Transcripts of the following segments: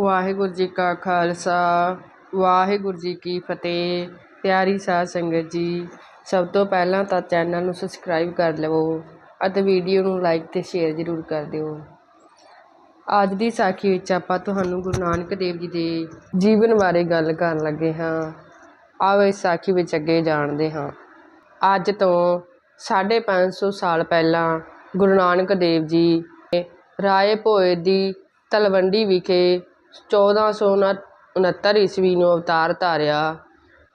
ਵਾਹਿਗੁਰੂ ਜੀ ਕਾ ਖਾਲਸਾ, ਵਾਹਿਗੁਰੂ ਜੀ ਕੀ ਫਤਿਹ। ਪਿਆਰੀ ਸਾਧ ਸੰਗਤ ਜੀ, ਸਭ ਤੋਂ ਪਹਿਲਾਂ ਤਾਂ ਚੈਨਲ ਨੂੰ ਸਬਸਕ੍ਰਾਈਬ ਕਰ ਲਵੋ ਅਤੇ ਵੀਡੀਓ ਨੂੰ ਲਾਈਕ ਤੇ ਸ਼ੇਅਰ ਜ਼ਰੂਰ ਕਰ ਦਿਓ। ਅੱਜ ਦੀ ਸਾਖੀ ਵਿੱਚ ਆਪਾਂ ਤੁਹਾਨੂੰ ਗੁਰੂ ਨਾਨਕ ਦੇਵ ਜੀ ਦੇ ਜੀਵਨ ਬਾਰੇ ਗੱਲ ਕਰਨ ਲੱਗੇ ਹਾਂ। ਆਓ ਇਸ ਸਾਖੀ ਵਿੱਚ ਅੱਗੇ ਜਾਣਦੇ ਹਾਂ। ਅੱਜ ਤੋਂ 550 ਸਾਲ ਪਹਿਲਾਂ ਗੁਰੂ ਨਾਨਕ ਦੇਵ ਜੀ ਰਾਏ ਭੋਏ ਦੀ ਤਲਵੰਡੀ ਵਿਖੇ 1469 ਈਸਵੀ ਨੂੰ ਅਵਤਾਰ ਧਾਰਿਆ।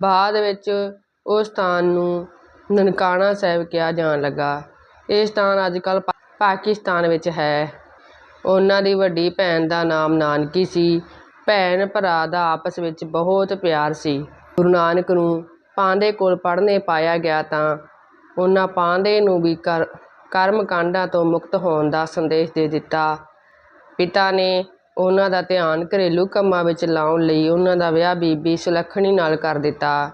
ਬਾਅਦ ਵਿੱਚ ਉਸ ਸਥਾਨ ਨੂੰ ਨਨਕਾਣਾ ਸਾਹਿਬ ਕਿਹਾ ਜਾਣ ਲੱਗਾ। ਇਹ ਸਥਾਨ ਅੱਜ ਕੱਲ੍ਹ ਪਾ, ਪਾਕਿਸਤਾਨ ਵਿੱਚ ਹੈ। ਉਹਨਾਂ ਦੀ ਵੱਡੀ ਭੈਣ ਦਾ ਨਾਮ ਨਾਨਕੀ ਸੀ। ਭੈਣ ਭਰਾ ਦਾ ਆਪਸ ਵਿੱਚ ਬਹੁਤ ਪਿਆਰ ਸੀ। ਗੁਰੂ ਨਾਨਕ ਨੂੰ ਪਾਂਦੇ ਕੋਲ ਪੜ੍ਹਨੇ ਪਾਇਆ ਗਿਆ ਤਾਂ ਉਹਨਾਂ ਪਾਂਦੇ ਨੂੰ ਵੀ ਕਰ ਕਰਮ ਕਾਂਡਾਂ ਤੋਂ ਮੁਕਤ ਹੋਣ ਦਾ ਸੰਦੇਸ਼ ਦੇ ਦਿੱਤਾ। ਪਿਤਾ ਨੇ ਉਹਨਾਂ ਦਾ ਧਿਆਨ ਘਰੇਲੂ ਕੰਮਾਂ ਵਿੱਚ ਲਾਉਣ ਲਈ ਉਹਨਾਂ ਦਾ ਵਿਆਹ ਬੀਬੀ ਸੁਲੱਖਣੀ ਨਾਲ ਕਰ ਦਿੱਤਾ।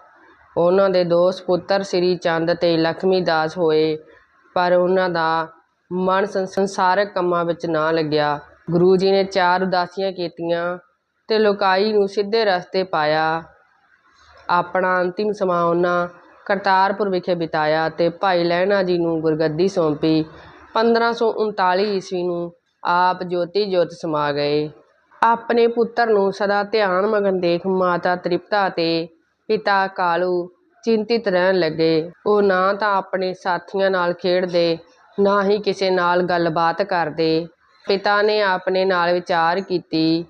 ਉਹਨਾਂ ਦੇ ਦੋ ਸਪੁੱਤਰ ਸ੍ਰੀ ਚੰਦ ਅਤੇ ਲక్ష్ਮੀ ਦਾਸ ਹੋਏ, ਪਰ ਉਹਨਾਂ ਦਾ ਮਨ ਸੰਸਾਰਕ ਕੰਮਾਂ ਵਿੱਚ ਨਾ ਲੱਗਿਆ। ਗੁਰੂ ਜੀ ਨੇ ਚਾਰ ਉਦਾਸੀਆਂ ਕੀਤੀਆਂ ਅਤੇ ਲੋਕਾਈ ਨੂੰ ਸਿੱਧੇ ਰਸਤੇ ਪਾਇਆ। ਆਪਣਾ ਅੰਤਿਮ ਸਮਾਂ ਉਹਨਾਂ ਕਰਤਾਰਪੁਰ ਵਿਖੇ ਬਿਤਾਇਆ ਅਤੇ ਭਾਈ ਲਹਿਣਾ ਜੀ ਨੂੰ ਗੁਰਗੱਦੀ ਸੌਂਪੀ। 1539 ਈਸਵੀ ਨੂੰ ਆਪ ਜੋਤੀ ਜੋਤ ਸਮਾ ਗਏ। ਆਪਣੇ ਪੁੱਤਰ ਨੂੰ ਸਦਾ ਧਿਆਨ ਮਗਨ ਦੇਖ ਮਾਤਾ ਤ੍ਰਿਪਤਾ ਤੇ ਪਿਤਾ ਕਾਲੂ ਚਿੰਤਿਤ ਰਹਿਣ ਲੱਗੇ। ਉਹ ਨਾ ਤਾਂ ਆਪਣੇ ਸਾਥੀਆਂ ਨਾਲ ਖੇਡਦੇ, ਨਾ ਹੀ ਕਿਸੇ ਨਾਲ ਗੱਲਬਾਤ ਕਰਦੇ। ਪਿਤਾ ਨੇ ਆਪਣੇ ਨਾਲ ਵਿਚਾਰ ਕੀਤੀ,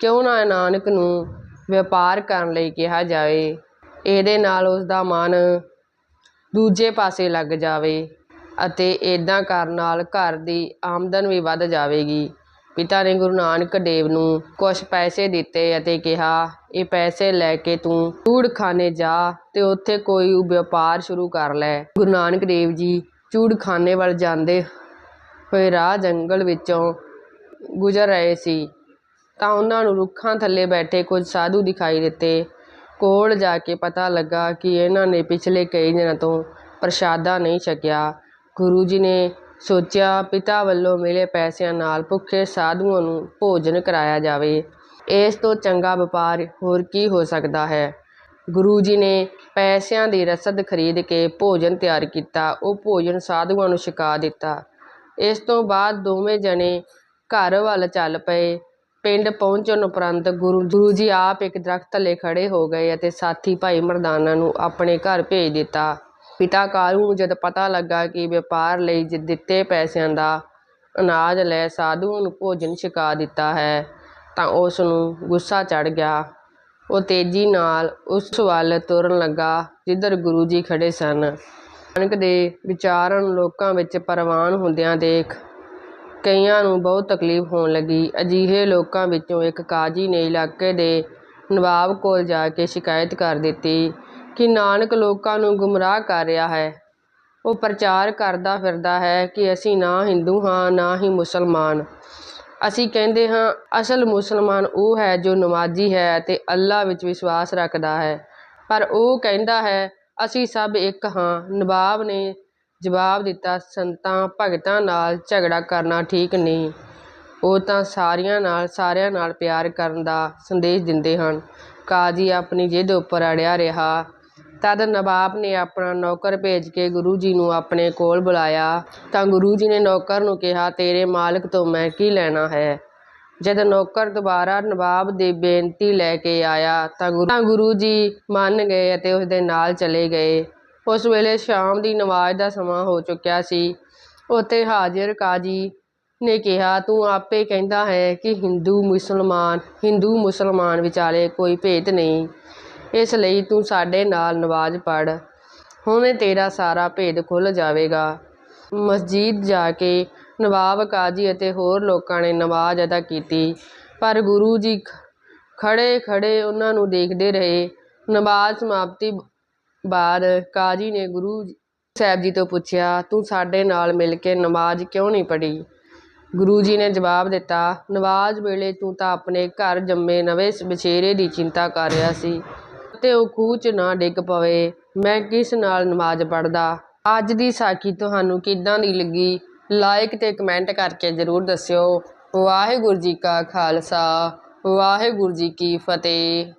ਕਿਉਂ ਨਾ ਨਾਨਕ ਨੂੰ ਵਪਾਰ ਕਰਨ ਲਈ ਕਿਹਾ ਜਾਵੇ? ਇਹਦੇ ਨਾਲ ਉਸ ਦਾ ਮਨ ਦੂਜੇ ਪਾਸੇ ਲੱਗ ਜਾਵੇ। ਅਤੇ ਇੱਦਾਂ ਕਰਨ ਨਾਲ ਘਰ ਦੀ ਆਮਦਨ ਵੀ ਵੱਧ ਜਾਵੇਗੀ। ਪਿਤਾ ਨੇ ਗੁਰੂ ਨਾਨਕ ਦੇਵ ਨੂੰ ਕੁਛ ਪੈਸੇ ਦਿੱਤੇ ਅਤੇ ਕਿਹਾ, ਇਹ ਪੈਸੇ ਲੈ ਕੇ ਤੂੰ ਚੂੜਖਾਨੇ ਜਾ ਅਤੇ ਉੱਥੇ ਕੋਈ ਵਪਾਰ ਸ਼ੁਰੂ ਕਰ ਲੈ। ਗੁਰੂ ਨਾਨਕ ਦੇਵ ਜੀ ਚੂੜਖਾਨੇ ਵੱਲ ਜਾਂਦੇ ਹੋਏ ਰਾਹ ਜੰਗਲ ਵਿੱਚੋਂ ਗੁਜ਼ਰ ਰਹੇ ਸੀ। ਤਾਂ ਉਹਨਾਂ ਨੂੰ ਰੁੱਖਾਂ ਥੱਲੇ ਬੈਠੇ ਕੁਝ ਸਾਧੂ ਦਿਖਾਈ ਦਿੱਤੇ। ਕੋਲ ਜਾ ਕੇ ਪਤਾ ਲੱਗਾ ਕਿ ਇਹਨਾਂ ਨੇ ਪਿਛਲੇ ਕਈ ਦਿਨਾਂ ਤੋਂ ਪ੍ਰਸ਼ਾਦਾ ਨਹੀਂ ਛਕਿਆ। ਗੁਰੂ ਜੀ ਨੇ ਸੋਚਿਆ, ਪਿਤਾ ਵੱਲੋਂ ਮਿਲੇ ਪੈਸਿਆਂ ਨਾਲ ਭੁੱਖੇ ਸਾਧੂਆਂ ਨੂੰ ਭੋਜਨ ਕਰਾਇਆ ਜਾਵੇ। ਇਸ ਤੋਂ ਚੰਗਾ ਵਪਾਰ ਹੋਰ ਕੀ ਹੋ ਸਕਦਾ ਹੈ? ਗੁਰੂ ਜੀ ਨੇ ਪੈਸਿਆਂ ਦੀ ਰਸਦ ਖਰੀਦ ਕੇ ਭੋਜਨ ਤਿਆਰ ਕੀਤਾ। ਉਹ ਭੋਜਨ ਸਾਧੂਆਂ ਨੂੰ ਛਕਾ ਦਿੱਤਾ। ਇਸ ਤੋਂ ਬਾਅਦ ਦੋਵੇਂ ਜਣੇ ਘਰ ਵੱਲ ਚੱਲ ਪਏ। ਪਿੰਡ ਪਹੁੰਚਣ ਉਪਰੰਤ ਗੁਰੂ ਗੁਰੂ ਜੀ ਆਪ ਇੱਕ ਦਰਖਤ ਥੱਲੇ ਖੜ੍ਹੇ ਹੋ ਗਏ ਅਤੇ ਸਾਥੀ ਭਾਈ ਮਰਦਾਨਾ ਨੂੰ ਆਪਣੇ ਘਰ ਭੇਜ ਦਿੱਤਾ। ਪਿਤਾ ਕਾਲੂ ਨੂੰ ਜਦ ਪਤਾ ਲੱਗਾ ਕਿ ਵਪਾਰ ਲਈ ਦਿੱਤੇ ਪੈਸਿਆਂ ਦਾ ਅਨਾਜ ਲੈ ਸਾਧੂ ਨੂੰ ਭੋਜਨ ਛਕਾ ਦਿੱਤਾ ਹੈ, ਤਾਂ ਉਸ ਨੂੰ ਗੁੱਸਾ ਚੜ੍ਹ ਗਿਆ। ਉਹ ਤੇਜ਼ੀ ਨਾਲ ਉਸ ਵੱਲ ਤੁਰਨ ਲੱਗਾ, ਜਿੱਧਰ ਗੁਰੂ ਜੀ ਖੜ੍ਹੇ ਸਨ। ਨਾਨਕ ਦੇ ਵਿਚਾਰਨ ਲੋਕਾਂ ਵਿੱਚ ਪ੍ਰਵਾਨ ਹੁੰਦਿਆਂ ਦੇਖ ਕਈਆਂ ਨੂੰ ਬਹੁਤ ਤਕਲੀਫ ਹੋਣ ਲੱਗੀ। ਅਜਿਹੇ ਲੋਕਾਂ ਵਿੱਚੋਂ ਇੱਕ ਕਾਜੀ ਨੇ ਇਲਾਕੇ ਦੇ ਨਵਾਬ ਕੋਲ ਜਾ ਕੇ ਸ਼ਿਕਾਇਤ ਕਰ ਦਿੱਤੀ। ਕਿ ਨਾਨਕ ਲੋਕਾਂ ਨੂੰ ਗੁੰਮਰਾਹ ਕਰ ਰਿਹਾ ਹੈ। ਉਹ ਪ੍ਰਚਾਰ ਕਰਦਾ ਫਿਰਦਾ ਹੈ ਕਿ ਅਸੀਂ ਨਾ ਹਿੰਦੂ ਹਾਂ, ਨਾ ਹੀ ਮੁਸਲਮਾਨ। ਅਸੀਂ ਕਹਿੰਦੇ ਹਾਂ, ਅਸਲ ਮੁਸਲਮਾਨ ਉਹ ਹੈ ਜੋ ਨਮਾਜ਼ੀ ਹੈ ਅਤੇ ਅੱਲਾ ਵਿੱਚ ਵਿਸ਼ਵਾਸ ਰੱਖਦਾ ਹੈ। ਪਰ ਉਹ ਕਹਿੰਦਾ ਹੈ, ਅਸੀਂ ਸਭ ਇੱਕ ਹਾਂ। ਨਵਾਬ ਨੇ ਜਵਾਬ ਦਿੱਤਾ, ਸੰਤਾਂ ਭਗਤਾਂ ਨਾਲ ਝਗੜਾ ਕਰਨਾ ਠੀਕ ਨਹੀਂ। ਉਹ ਤਾਂ ਸਾਰਿਆਂ ਨਾਲ ਸਾਰਿਆਂ ਨਾਲ ਪਿਆਰ ਕਰਨ ਦਾ ਸੰਦੇਸ਼ ਦਿੰਦੇ ਹਨ। ਕਾਜੀ ਆਪਣੀ ਜਿੱਦ ਉੱਪਰ ਅੜਿਆ ਰਿਹਾ। ਤਦ ਨਵਾਬ ਨੇ ਆਪਣਾ ਨੌਕਰ ਭੇਜ ਕੇ ਗੁਰੂ ਜੀ ਨੂੰ ਆਪਣੇ ਕੋਲ ਬੁਲਾਇਆ। ਤਾਂ ਗੁਰੂ ਜੀ ਨੇ ਨੌਕਰ ਨੂੰ ਕਿਹਾ, ਤੇਰੇ ਮਾਲਕ ਤੋਂ ਮੈਂ ਕੀ ਲੈਣਾ ਹੈ? ਜਦ ਨੌਕਰ ਦੁਬਾਰਾ ਨਵਾਬ ਦੀ ਬੇਨਤੀ ਲੈ ਕੇ ਆਇਆ, ਤਾਂ ਗੁਰੂ ਜੀ ਮੰਨ ਗਏ ਅਤੇ ਉਸ ਦੇ ਨਾਲ ਚਲੇ ਗਏ। ਉਸ ਵੇਲੇ ਸ਼ਾਮ ਦੀ ਨਮਾਜ਼ ਦਾ ਸਮਾਂ ਹੋ ਚੁੱਕਿਆ ਸੀ। ਉੱਥੇ ਹਾਜ਼ਰ ਕਾਜੀ ਨੇ ਕਿਹਾ, ਤੂੰ ਆਪੇ ਕਹਿੰਦਾ ਹੈ ਕਿ ਹਿੰਦੂ ਮੁਸਲਮਾਨ ਹਿੰਦੂ ਮੁਸਲਮਾਨ ਵਿਚਾਲੇ ਕੋਈ ਭੇਦ ਨਹੀਂ। ਇਸ ਲਈ ਤੂੰ ਸਾਡੇ ਨਾਲ ਨਮਾਜ਼ ਪੜ੍ਹ। ਹੁਣੇ ਤੇਰਾ ਸਾਰਾ ਭੇਦ ਖੁੱਲ੍ਹ ਜਾਵੇਗਾ। ਮਸਜਿਦ ਜਾ ਕੇ ਨਵਾਬ ਕਾਜੀ ਅਤੇ ਹੋਰ ਲੋਕਾਂ ਨੇ ਨਮਾਜ਼ ਅਦਾ ਕੀਤੀ। ਪਰ ਗੁਰੂ ਜੀ ਖੜੇ ਖੜੇ ਉਹਨਾਂ ਨੂੰ ਦੇਖਦੇ ਰਹੇ। ਨਮਾਜ਼ ਸਮਾਪਤੀ ਬਾਅਦ ਕਾਜੀ ਨੇ ਗੁਰੂ ਸਾਹਿਬ ਜੀ ਤੋਂ ਪੁੱਛਿਆ, ਤੂੰ ਸਾਡੇ ਨਾਲ ਮਿਲ ਕੇ ਨਮਾਜ਼ ਕਿਉਂ ਨਹੀਂ ਪੜ੍ਹੀ? ਗੁਰੂ ਜੀ ਨੇ ਜਵਾਬ ਦਿੱਤਾ ਨਮਾਜ਼ ਵੇਲੇ ਤੂੰ ਤਾਂ ਆਪਣੇ ਘਰ ਜੰਮੇ ਨਵੇਂ ਬਛੇਰੇ ਦੀ ਚਿੰਤਾ ਕਰ ਰਿਹਾ ਸੀ। ਤੇ ਉਹ ਖੂਹ 'ਚ ਨਾ ਡਿੱਗ ਪਵੇ। ਮੈਂ ਕਿਸ ਨਾਲ ਨਮਾਜ਼ ਪੜ੍ਹਦਾ? ਅੱਜ ਦੀ ਸਾਖੀ ਤੁਹਾਨੂੰ ਕਿੱਦਾਂ ਦੀ ਲੱਗੀ? ਲਾਈਕ ਤੇ ਕਮੈਂਟ ਕਰਕੇ ਜ਼ਰੂਰ ਦੱਸਿਓ। ਵਾਹਿਗੁਰੂ ਜੀ ਕਾ ਖਾਲਸਾ। ਵਾਹਿਗੁਰੂ ਜੀ ਕੀ ਫਤਿਹ।